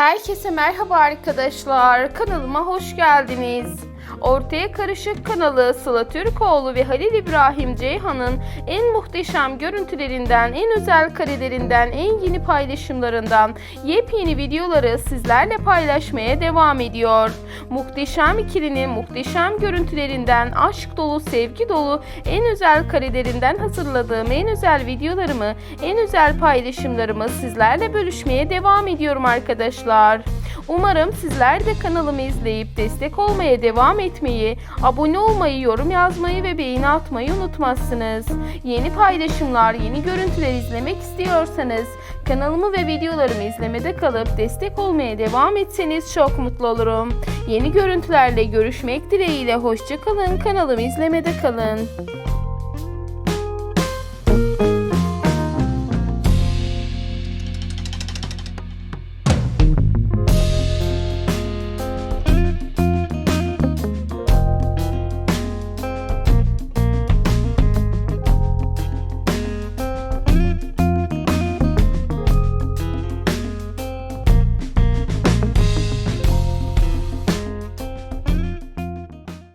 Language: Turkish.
Herkese merhaba arkadaşlar. Kanalıma hoş geldiniz. Ortaya Karışık kanalı Sıla Türkoğlu ve Halil İbrahim Ceyhan'ın en muhteşem görüntülerinden, en özel karelerinden, en yeni paylaşımlarından yepyeni videoları sizlerle paylaşmaya devam ediyor. Muhteşem ikilinin muhteşem görüntülerinden, aşk dolu, sevgi dolu, en özel karelerinden hazırladığım en özel videolarımı, en özel paylaşımlarımı sizlerle bölüşmeye devam ediyorum arkadaşlar. Umarım sizler de kanalımı izleyip destek olmaya devam etmeyi, abone olmayı, yorum yazmayı ve beğeni atmayı unutmazsınız. Yeni paylaşımlar, yeni görüntüler izlemek istiyorsanız kanalımı ve videolarımı izlemede kalıp destek olmaya devam etseniz çok mutlu olurum. Yeni görüntülerle görüşmek dileğiyle hoşçakalın kanalımı izlemede kalın.